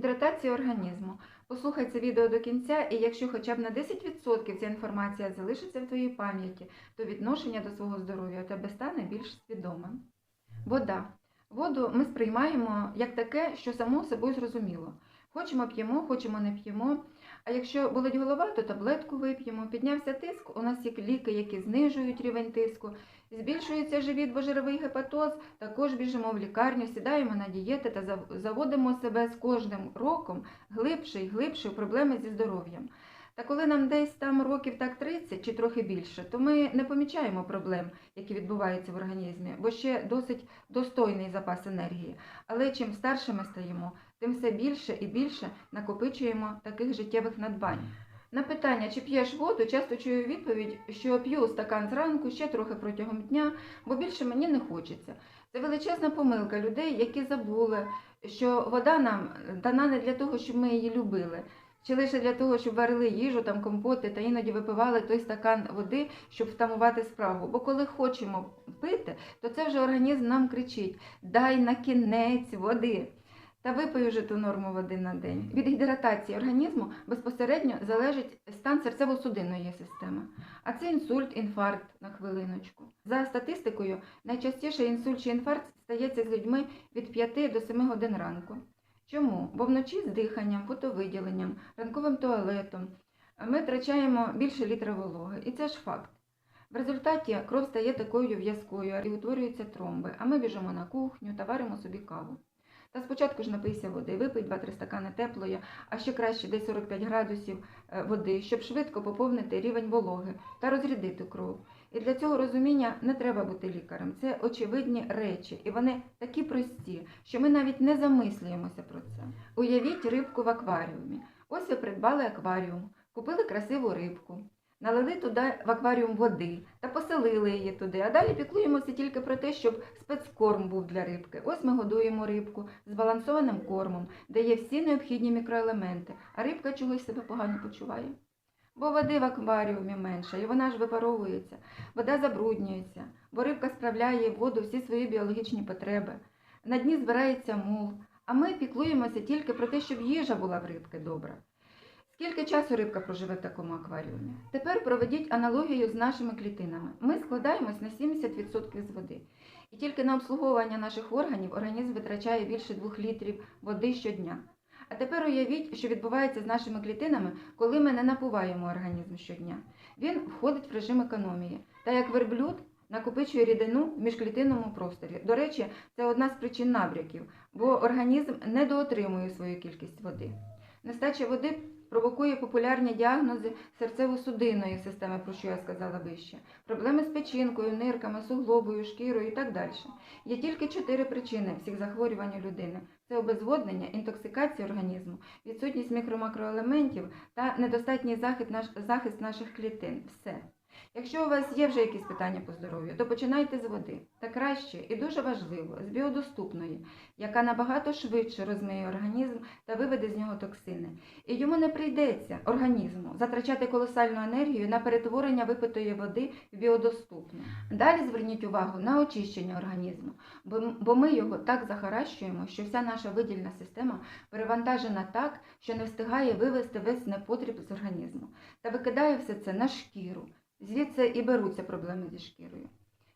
Гідратація організму. Послухай це відео до кінця, і якщо хоча б на 10% ця інформація залишиться в твоїй пам'яті, то відношення до свого здоров'я у тебе стане більш свідомим. Вода. Воду ми сприймаємо як таке, що само собою зрозуміло. Хочемо п'ємо, хочемо не п'ємо. А якщо болить голова, то таблетку вип'ємо. Піднявся тиск, у нас є ліки, які знижують рівень тиску. Збільшується живіт, бо жировий гепатоз, також біжимо в лікарню, сідаємо на дієти та заводимо себе з кожним роком глибше і глибше в проблеми зі здоров'ям. Та коли нам десь там років так 30 чи трохи більше, то ми не помічаємо проблем, які відбуваються в організмі, бо ще досить достойний запас енергії. Але чим старше ми стаємо, тим все більше і більше накопичуємо таких життєвих надбань. На питання, чи п'єш воду, часто чую відповідь, що п'ю стакан зранку ще трохи протягом дня, бо більше мені не хочеться. Це величезна помилка людей, які забули, що вода нам дана не для того, щоб ми її любили, чи лише для того, щоб варили їжу, там компоти та іноді випивали той стакан води, щоб втамувати спрагу. Бо коли хочемо пити, то це вже організм нам кричить: дай на кінець води. Та випий вже ту норму води на день. Від гідратації організму безпосередньо залежить стан серцево-судинної системи. А це інсульт, інфаркт на хвилиночку. За статистикою, найчастіше інсульт чи інфаркт стається з людьми від 5 до 7 годин ранку. Чому? Бо вночі з диханням, фотовиділенням, ранковим туалетом ми втрачаємо більше літра вологи. І це ж факт. В результаті кров стає такою в'язкою і утворюються тромби, а ми біжимо на кухню та варимо собі каву. Та спочатку ж напийся води, випий 2-3 стакани теплої, а ще краще десь 45 градусів е, води, щоб швидко поповнити рівень вологи та розрядити кров. І для цього розуміння не треба бути лікарем. Це очевидні речі, і вони такі прості, що ми навіть не замислюємося про це. Уявіть рибку в акваріумі. Ось ви придбали акваріум, купили красиву рибку. Налили туди в акваріум води та поселили її туди. А далі піклуємося тільки про те, щоб спецкорм був для рибки. Ось ми годуємо рибку збалансованим кормом, де є всі необхідні мікроелементи, а рибка чогось себе погано почуває. Бо води в акваріумі менше, і вона ж випаровується, вода забруднюється, бо рибка справляє в воду всі свої біологічні потреби. На дні збирається мул, а ми піклуємося тільки про те, щоб їжа була в рибки добра. Скільки часу рибка проживе в такому акваріумі? Тепер проведіть аналогію з нашими клітинами. Ми складаємось на 70% з води. І тільки на обслуговування наших органів організм витрачає більше 2 літрів води щодня. А тепер уявіть, що відбувається з нашими клітинами, коли ми не напуваємо організм щодня. Він входить в режим економії, та як верблюд накопичує рідину в міжклітинному просторі. До речі, це одна з причин набряків, бо організм недоотримує свою кількість води. Нестача води провокує популярні діагнози серцево-судинної системи, про що я сказала вище, проблеми з печінкою, нирками, суглобою, шкірою і так далі. Є тільки чотири причини всіх захворювань людини: це обезводнення, інтоксикація організму, відсутність мікро-макроелементів та недостатній захист наших клітин. Все. Якщо у вас є вже якісь питання по здоров'ю, то починайте з води. Та краще і дуже важливо з біодоступної, яка набагато швидше розмиє організм та виведе з нього токсини. І йому не прийдеться організму затрачати колосальну енергію на перетворення випитої води в біодоступну. Далі зверніть увагу на очищення організму, бо, ми його так захаращуємо, що вся наша видільна система перевантажена так, що не встигає вивести весь непотріб з організму та викидає все це на шкіру. Звідси і беруться проблеми зі шкірою.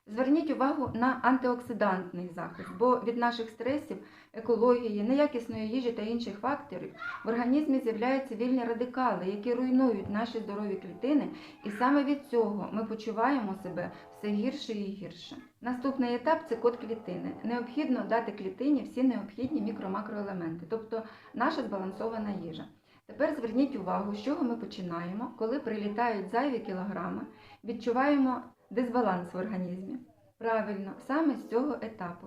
Зверніть увагу на антиоксидантний захист, бо від наших стресів, екології, неякісної їжі та інших факторів в організмі з'являються вільні радикали, які руйнують наші здорові клітини, і саме від цього ми почуваємо себе все гірше і гірше. Наступний етап це код клітини. Необхідно дати клітині всі необхідні мікро-макроелементи, тобто наша збалансована їжа. Тепер зверніть увагу, з чого ми починаємо, коли прилітають зайві кілограми, відчуваємо дисбаланс в організмі. Правильно, саме з цього етапу.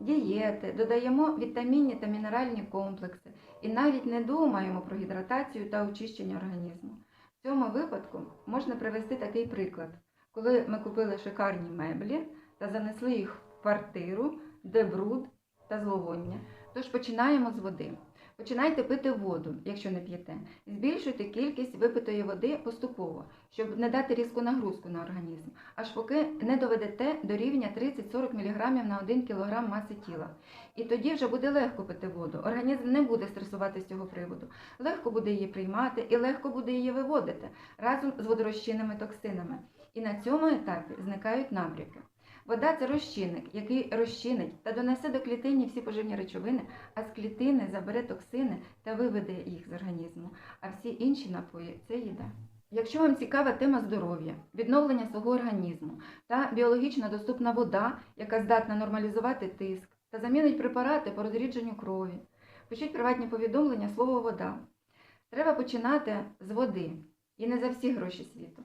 Дієти, додаємо вітамінні та мінеральні комплекси і навіть не думаємо про гідратацію та очищення організму. В цьому випадку можна привести такий приклад, коли ми купили шикарні меблі та занесли їх в квартиру, де бруд та зловоння. Тож починаємо з води. Починайте пити воду, якщо не п'єте. Збільшуйте кількість випитої води поступово, щоб не дати різку нагрузку на організм, аж поки не доведете до рівня 30-40 мг на 1 кг маси тіла. І тоді вже буде легко пити воду. Організм не буде стресувати з цього приводу. Легко буде її приймати і легко буде її виводити разом з водорозчинними токсинами. І на цьому етапі зникають набряки. Вода це розчинник, який розчинить та донесе до клітині всі поживні речовини, а з клітини забере токсини та виведе їх з організму. А всі інші напої це їда. Якщо вам цікава тема здоров'я, відновлення свого організму та біологічно доступна вода, яка здатна нормалізувати тиск та замінить препарати по розрідженню крові, пишіть приватні повідомлення слово вода. Треба починати з води і не за всі гроші світу.